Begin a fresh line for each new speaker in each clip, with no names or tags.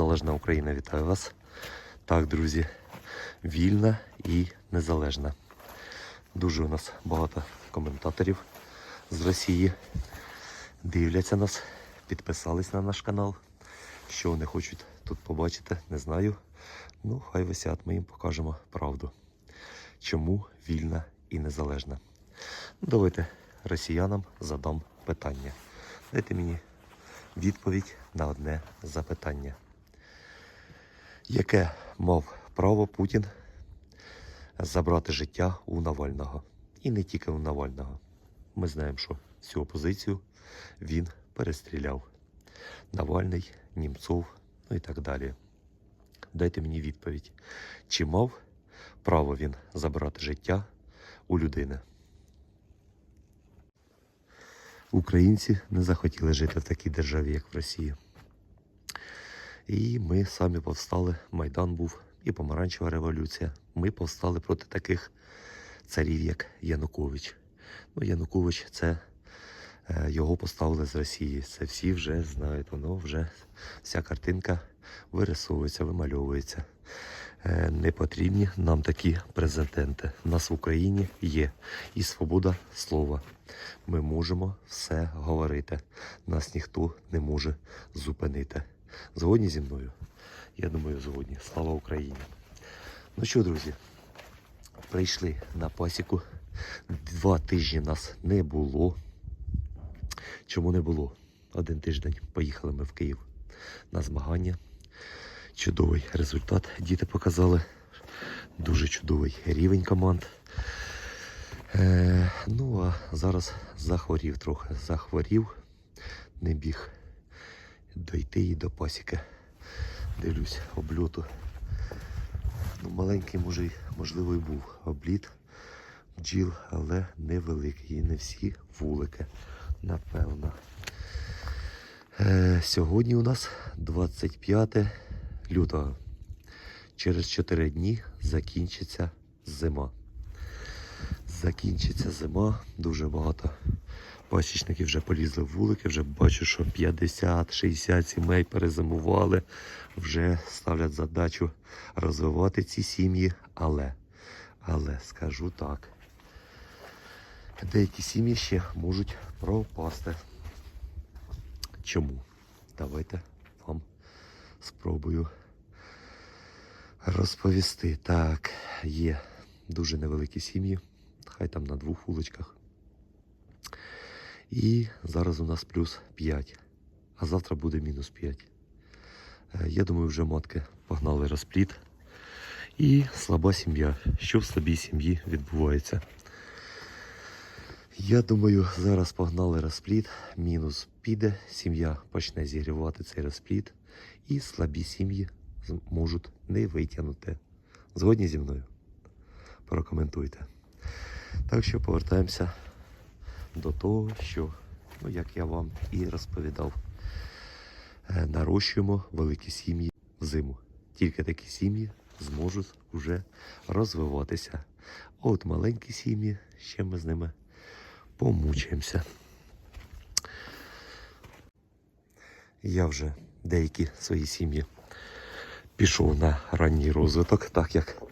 Україна, вітаю вас. Так, друзі, вільна і незалежна. Дуже у нас багато коментаторів з Росії. Дивляться нас, підписались на наш канал. Що вони хочуть тут побачити, не знаю. Ну, хай висять, ми їм покажемо правду. Чому вільна і незалежна? Ну, давайте росіянам задам питання. Дайте мені відповідь на одне запитання. Яке мав право Путін забрати життя у Навального? І не тільки у Навального. Ми знаємо, що всю опозицію він перестріляв. Навальний, Німцов, ну і так далі. Дайте мені відповідь, чи мав право він забрати життя у людини? Українці не захотіли жити в такій державі, як в Росії. І ми самі повстали. Майдан був і помаранчева революція. Ми повстали проти таких царів, як Янукович. Ну, Янукович це е, його поставили з Росії. Це всі вже знають, воно вже вся картинка вирисовується, вимальовується. Е, Не потрібні нам такі президенти. У нас в Україні є і свобода слова. Ми можемо все говорити. Нас ніхто не може зупинити. Згодні зі мною? Я думаю, згодні. Слава Україні! Ну що, друзі, прийшли на пасіку. Два тижні нас не було. Чому не було? Один тиждень поїхали ми в Київ на змагання. Чудовий результат діти показали. Дуже чудовий рівень команд. Е, ну, а зараз захворів трохи. Захворів, не біг дойти і до пасіки. Дивлюсь, обльоту. Ну, маленький, може, можливо, і був обліт бджіл, але невеликий. І не всі вулики, напевно. Е, сьогодні у нас 25 лютого. Через 4 дні закінчиться зима. Закінчиться зима, дуже багато пасічників вже полізли в вулики, вже бачу, що 50-60 сімей перезимували, вже ставлять задачу розвивати ці сім'ї, але, але скажу так, деякі сім'ї ще можуть пропасти. Чому? Давайте вам спробую розповісти. Так, є дуже невеликі сім'ї, хай там на двох вуличках. І зараз у нас плюс 5, а завтра буде мінус 5. Е, Я думаю, вже матки погнали розпліт. І слаба сім'я. Що в слабій сім'ї відбувається? Я думаю, зараз погнали розпліт, мінус піде, сім'я почне зігрівати цей розпліт, і слабі сім'ї з- можуть не витягнути. Згодні зі мною? Прокоментуйте. Так що повертаємося до того, що, ну, як я вам і розповідав, е, нарощуємо великі сім'ї взиму. Тільки такі сім'ї зможуть вже розвиватися. А от маленькі сім'ї, ще ми з ними помучаємося. Я вже деякі свої сім'ї пішов на ранній розвиток, так як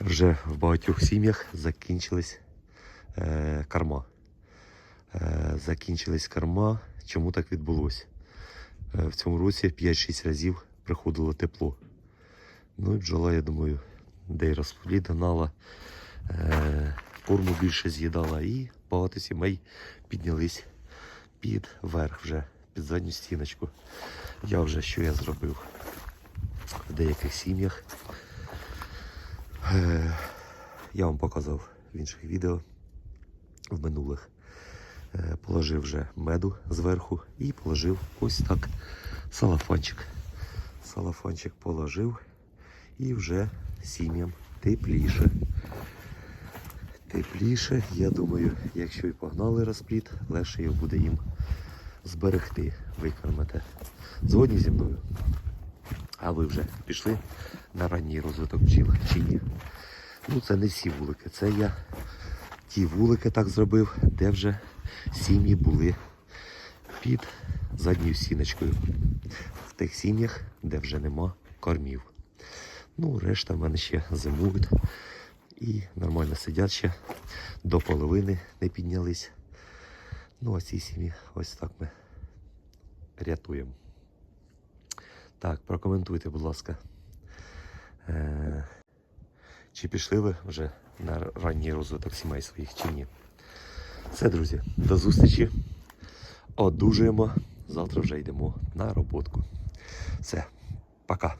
вже в багатьох сім'ях закінчились е, корма. Е, закінчились корма. Чому так відбулося? Е, в цьому році 5-6 разів приходило тепло. Ну і бджола, я думаю, де й розплід гнала, е, корму більше з'їдала і багато сімей піднялись під верх вже, під задню стіночку. Я вже що я зробив в деяких сім'ях. Я вам показав в інших відео в минулих. Е, Положив вже меду зверху і положив ось так салафанчик. Салафанчик положив і вже сім'ям тепліше. Тепліше, я думаю, якщо і погнали розпліт, легше його буде їм зберегти, викормити. Згодні зі мною. А ви вже пішли на ранній розвиток бджіл чи ні? Ну, це не всі вулики. Це я ті вулики так зробив, де вже сім'ї були під задньою сіночкою. В тих сім'ях, де вже нема кормів. Ну, решта в мене ще зимують і нормально сидять ще до половини не піднялись. Ну, а ці сім'ї ось так ми рятуємо. Так, прокоментуйте, будь ласка. Е- чи пішли ви вже на ранній розвиток сімей своїх чи ні? Все, друзі, до зустрічі. Одужуємо. Завтра вже йдемо на роботку. Все, пока.